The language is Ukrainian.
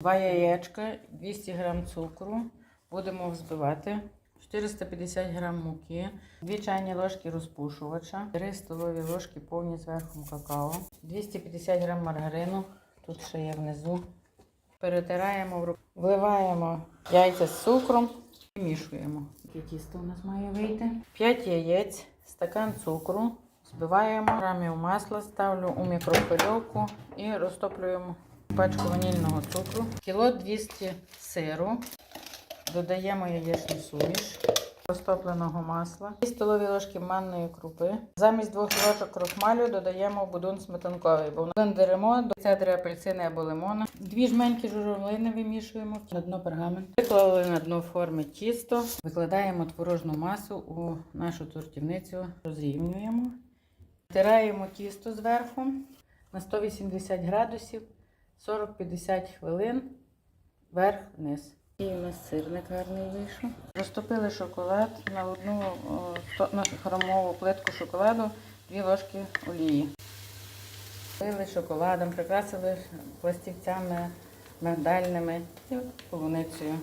Два яєчка, 200 г цукру. Будемо взбивати. 450 г муки, 2 чайні ложки розпушувача, 3 столові ложки повні зверху какао, 250 г маргарину, тут ще є внизу. Перетираємо вливаємо яйця з цукром і мішуємо. Таке тісто у нас має вийти. 5 яєць, стакан цукру, збиваємо грамів масла, ставлю у мікрохвильовку і розтоплюємо пачку ванільного цукру, кіло 200 сиру, додаємо яєчну суміш. Розтопленого масла, 2 столові ложки манної крупи. Замість двох ложок крохмалю додаємо будун сметанковий, бо блендеримо до цедри апельсини або лимона. Дві жменьки журавлини вимішуємо на дно пергамент. Виклали на дно форми тісто, викладаємо творожну масу у нашу тортівницю, розрівнюємо. Втираємо тісто зверху на 180 градусів 40-50 хвилин вверх-вниз. І у нас сирник гарний вийшов. Розтопили шоколад на одну на хромову плитку шоколаду, дві ложки олії. Пили шоколадом, прикрасили пластівцями мигдальними і полуницею.